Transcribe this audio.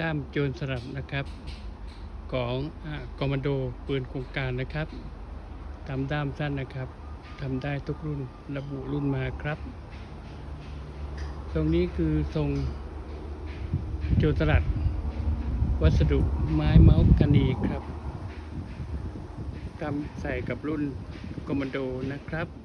ด้ามโจรสลัดนะครับของกอมมานโดปืนโครงการนะครับทำด้ามสั้นนะครับทำได้ทุกรุ่นระบุรุ่นมาครับ ตรงนี้คือทรงโจรสลัด วัสดุไม้เมาส์กานีครับทำใส่กับรุ่นคอมมานโดนะครับ